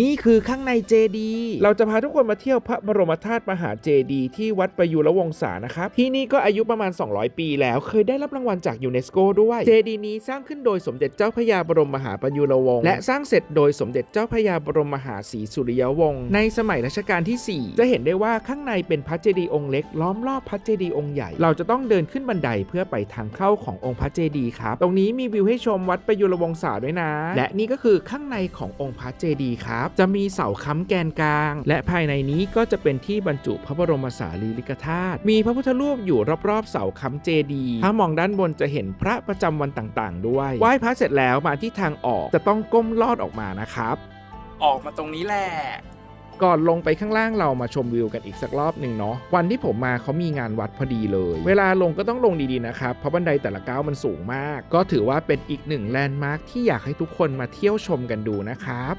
นี่คือข้างในเจดีย์เราจะพาทุกคนมาเที่ยวพระบรมธาตุมหาเจดีย์ที่วัดประยุรวงศานะครับ ที่นี่ก็อายุประมาณ 200 ปีแล้ว เคยได้รับรางวัลจากยูเนสโกด้วย เจดีย์นี้สร้างขึ้นโดยสมเด็จเจ้าพระยาบรมมหาประยุรวงศ์และสร้างเสร็จโดยสมเด็จเจ้าพระยาบรมมหาศรีสุริยวงศ์ในสมัยรัชกาลที่ 4 จะเห็นได้ว่าข้างในเป็นพระเจดีย์องค์เล็กล้อมรอบพระเจดีย์องค์ใหญ่ เราจะต้องเดินขึ้นบันไดเพื่อไปทางเข้าขององค์พระเจดีย์ครับ ตรงนี้มีวิวให้ชมวัดประยุรวงศาด้วยนะ และนี่ก็คือข้างในขององค์พระเจดีย์ครับจะมีเสาค้ำแกนกลาง และภายในนี้ก็จะเป็นที่บรรจุพระบรมสารีริกธาตุมีพระพุทธรูปอยู่รอบๆ เสาค้ำเจดีย์ถ้ามองด้านบนจะเห็นพระประจำวันต่างๆ ด้วยไหว้พระเสร็จแล้วมาที่ทางออกจะต้องก้มลอดออกมานะครับ ออกมาตรงนี้แหละก่อนลงไปข้างล่างเรามาชมวิวกันอีกสักรอบหนึ่งเนาะวันที่ผมมาเขามีงานวัดพอดีเลย เวลาลงก็ต้องลงดีๆนะครับ เพราะบันไดแต่ละก้าวมันสูงมาก ก็ถือว่าเป็นอีกหนึ่งแลนด์มาร์คที่อยากให้ทุกคนมาเที่ยวชมกันดูนะครับ